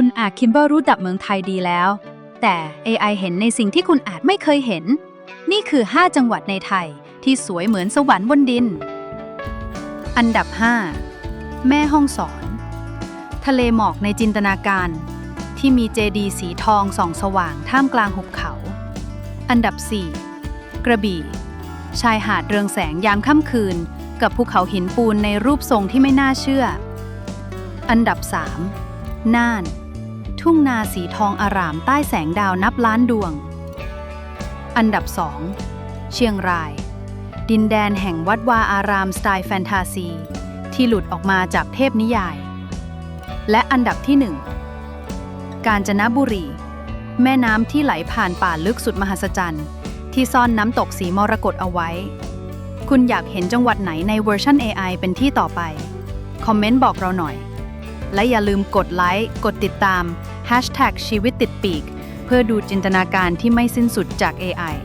คุณอาจคิดว่ารู้จักเมืองไทยดีแล้ว แต่ AI เห็นในสิ่งที่คุณอาจไม่เคยเห็น นี่คือ 5 จังหวัดในไทยที่สวยเหมือนสวรรค์บนดิน อันดับ 5 แม่ห้องสอน ทะเลหมอกในจินตนาการ ที่มีเจดีสีทองส่องสว่างท่ามกลางหุบเขา อันดับ 4 กระบี่ ชายหาดเรืองแสงยามค่ำคืน กับภูเขาหินปูนในรูปทรงที่ไม่น่าเชื่อ อันดับ 3 น่าน ทุ่งนาสีทองอารามใต้แสงดาวนับล้านดวง อันดับ 2 เชียงราย ดินแดนแห่งวัดวาอารามสไตล์แฟนตาซี ที่หลุดออกมาจากเทพนิยาย และอันดับที่ 1 กาญจนบุรี แม่น้ำที่ไหลผ่านป่าลึกสุดมหัศจรรย์ ที่ซ่อนน้ำตกสีมรกตเอาไว้ คุณอยากเห็นจังหวัดไหนในเวอร์ชัน AI เป็นที่ต่อไป คอมเมนต์บอกเราหน่อย และอย่าลืมกดไลค์ กดติดตาม Hashtag ชีวิตติดปีก เพื่อดูจินตนาการที่ไม่สิ้นสุดจาก AI